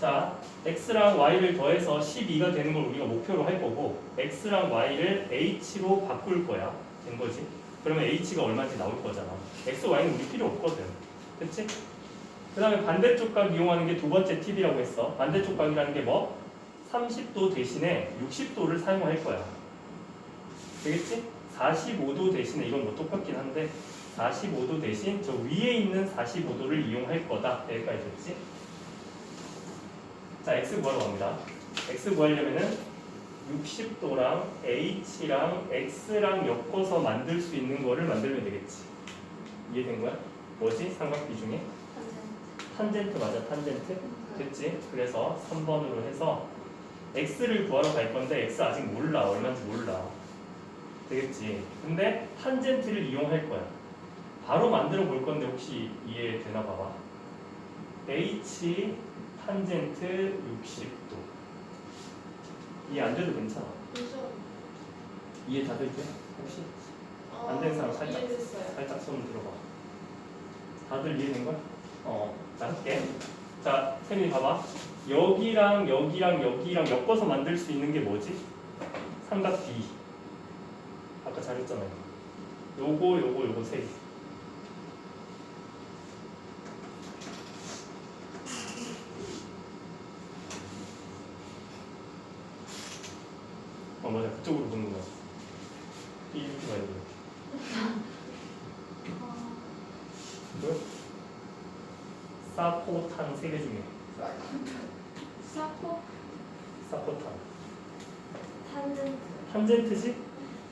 자, x랑 y를 더해서 12가 되는 걸 우리가 목표로 할 거고 x랑 y를 h로 바꿀 거야. 된 거지. 그러면 h가 얼마인지 나올 거잖아. x, y는 우리 필요 없거든. 그치? 그 다음에 반대쪽 각 이용하는 게 두 번째 팁이라고 했어. 반대쪽 각이라는 게 뭐? 30도 대신에 60도를 사용할 거야. 되겠지? 45도 대신에 이건 뭐 똑같긴 한데 45도 대신 저 위에 있는 45도를 이용할 거다. 여기까지 됐지? 자, x 구하러 갑니다. x 구하려면은 60도랑 h랑 x랑 엮어서 만들 수 있는 거를 만들면 되겠지. 이해된 거야? 뭐지? 삼각비 중에? 탄젠트 맞아, 탄젠트? 됐지? 그래서 3번으로 해서 x를 구하러 갈 건데 x 아직 몰라. 얼마인지 몰라. 되겠지? 근데 탄젠트를 이용할 거야. 바로 만들어 볼 건데 혹시 이해되나 봐봐. h 탄젠트 60도. 이해 안 돼도 괜찮아. 이해 다들 돼? 혹시? 안 되는 사람 살짝. 이해됐어요. 살짝 손 들어봐. 다들 이해된 거야? 어, 자 할게. 자, 쌤이 봐봐. 여기랑 여기랑 여기랑 엮어서 만들 수 있는 게 뭐지? 삼각 B. 아까 잘했잖아요. 요거 요거 요거 세 개. 어 맞아 그쪽으로 보는 거야. 이렇게 봐야 돼. 그 사포탄 세 개 중에 사포 사포탄 탄젠트 탄젠트지?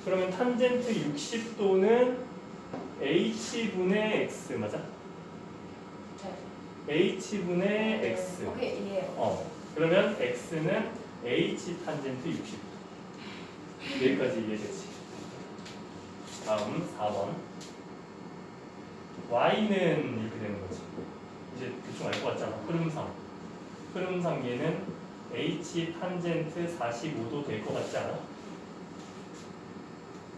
그러면 탄젠트 60도는 h분의 x 맞아? h분의 x 오케이 이해해요. 어 그러면 x는 h 탄젠트 60도 여기까지 이해되지? 다음 4번 y는 이렇게 되는 거지 이제 대충 알 것 같잖아 흐름상 흐름상 얘는 h 탄젠트 45도 될 것 같지 않아?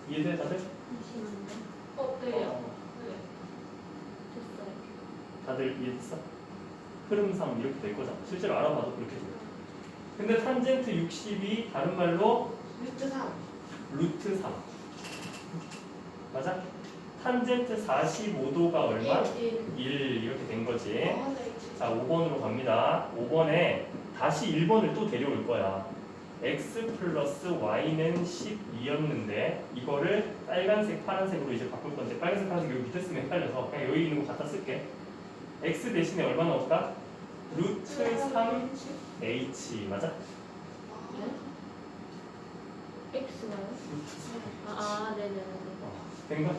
이해돼 다들? 잠시만요. 어때요? 어, 네. 됐어요. 다들 이해됐어? 흐름상 이렇게 될 거잖아 실제로 알아봐도 그렇게 돼 근데 탄젠트 60이 다른 말로 루트 3. 루트 3 맞아? 탄젠트 45도가 얼마? 1. 1 이렇게 된 거지 어, 네. 자 5번으로 갑니다 5번에 다시 1번을 또 데려올 거야 x 플러스 y는 12였는데 이거를 빨간색 파란색으로 이제 바꿀 건데 빨간색 파란색 여기 밑에 쓰면 헷갈려서 그냥 여기 있는 거 갖다 쓸게 x 대신에 얼마 넣을까? 루트 3 h 맞아? X가요? 루트 3 아, 아 네네네. 어, 된가?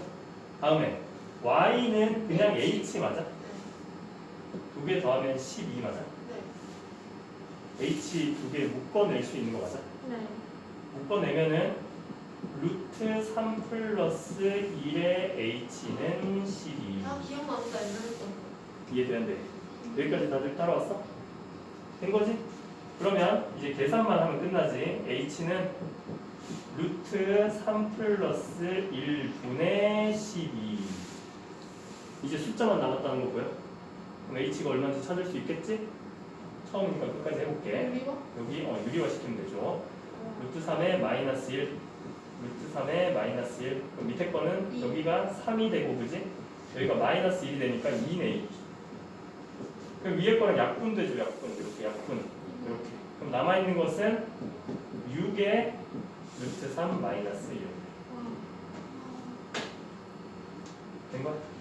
다음에 y는 그냥 h 맞아? 두 개 더하면 12 맞아? 네. h 두 개 묶어낼 수 있는 거 맞아? 네. 묶어내면은 루트 3 플러스 1의 h는 12 아 기억난다 옛날에 했던 거. 이해되는데 여기까지 다들 따라왔어? 된 거지? 그러면 이제 계산만 하면 끝나지 h는 루트 3 플러스 1분의 12 이제 숫자만 남았다는 거고요. 그럼 h가 얼마인지 찾을 수 있겠지? 처음이니까 끝까지 해볼게. 유리가? 여기 어, 유리화 시키면 되죠. 루트 3의 마이너스 1 루트 3의 마이너스 1 그럼 밑에 거는 이. 여기가 3이 되고 그지? 여기가 마이너스 1이 되니까 2네 그럼 위에 거는 약분 되죠 약분. 이렇게 약분. 이렇게. 그럼 남아있는 것은 6의 루트 3 마이너스 1된 거야?